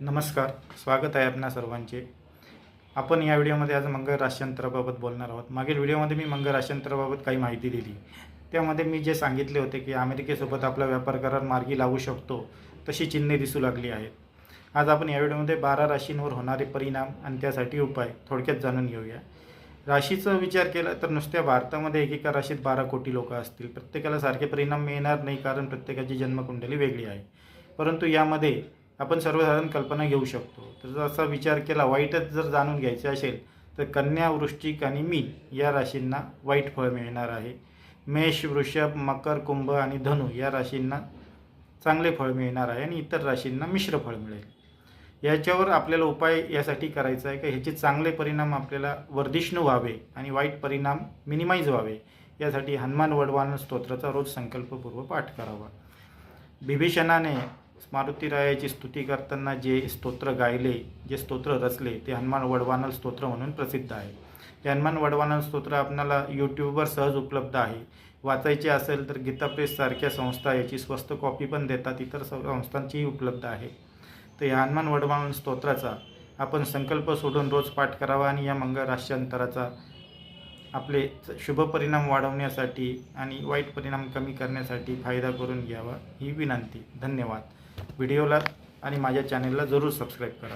नमस्कार स्वागत आहे आपणा सर्वांचे. आपण या व्हिडिओमध्ये आज मंगळ राष्ट्रांतराबाबत बोलणार आहोत. मागील व्हिडिओमध्ये मी मंगळ राष्ट्रांतराबाबत काही माहिती दिली. त्यामध्ये मी जे सांगितले होते की अमेरिकेसोबत आपला व्यापार करार मार्गी लावू शकतो तशी चिन्हे दिसू लागली आहेत. आज आपण या व्हिडिओमध्ये बारा राशींवर होणारे परिणाम आणि त्यासाठी उपाय थोडक्यात जाणून घेऊया. राशीचा विचार केला तर नुसत्या भारतामध्ये एकेका राशीत बारा कोटी लोक असतील. प्रत्येकाला सारखे परिणाम मिळणार नाही कारण प्रत्येकाची जन्मकुंडली वेगळी आहे. परंतु यामध्ये आपण सर्वसाधारण कल्पना घेऊ शकतो. तर असा विचार केला वाईटच जर जाणून घ्यायचे असेल तर कन्या वृश्चिक आणि मीन या राशींना वाईट फळ मिळणार आहे. मेष वृषभ मकर कुंभ आणि धनु या राशींना चांगले फळ मिळणार आहे आणि इतर राशींना मिश्र फळ मिळेल. याच्यावर आपल्याला उपाय यासाठी करायचा आहे का? ह्याचे चांगले परिणाम आपल्याला वर्धिष्णू व्हावे आणि वाईट परिणाम मिनिमाइज व्हावे. यासाठी हनुमान वडवान स्तोत्राचा रोज संकल्पपूर्व पाठ करावा. बिभीषणाने मारुतीरायाची स्तुती करताना जे स्तोत्र गायले जे स्तोत्र रचले ते हनुमान वडवानल स्तोत्र म्हणून प्रसिद्ध आहे. हे हनुमान वडवानल स्तोत्र आपणाला यूट्यूबवर सहज उपलब्ध आहे. वाचायचे असेल तर गीता प्रेससारख्या संस्था याची स्वस्त कॉपी पण देतात इतर संस्थांचीही उपलब्ध आहे. तर या हनुमान वडवानल स्तोत्राचा आपण संकल्प सोडून रोज पाठ करावा आणि या मंगळ राष्ट्रांतराचा आपले शुभ परिणाम वाढवण्यासाठी आणि वाईट परिणाम कमी करण्यासाठी फायदा करून घ्यावा ही विनंती. धन्यवाद. व्हिडिओला आणि माझ्या चॅनेलला जरूर सबस्क्राईब करा.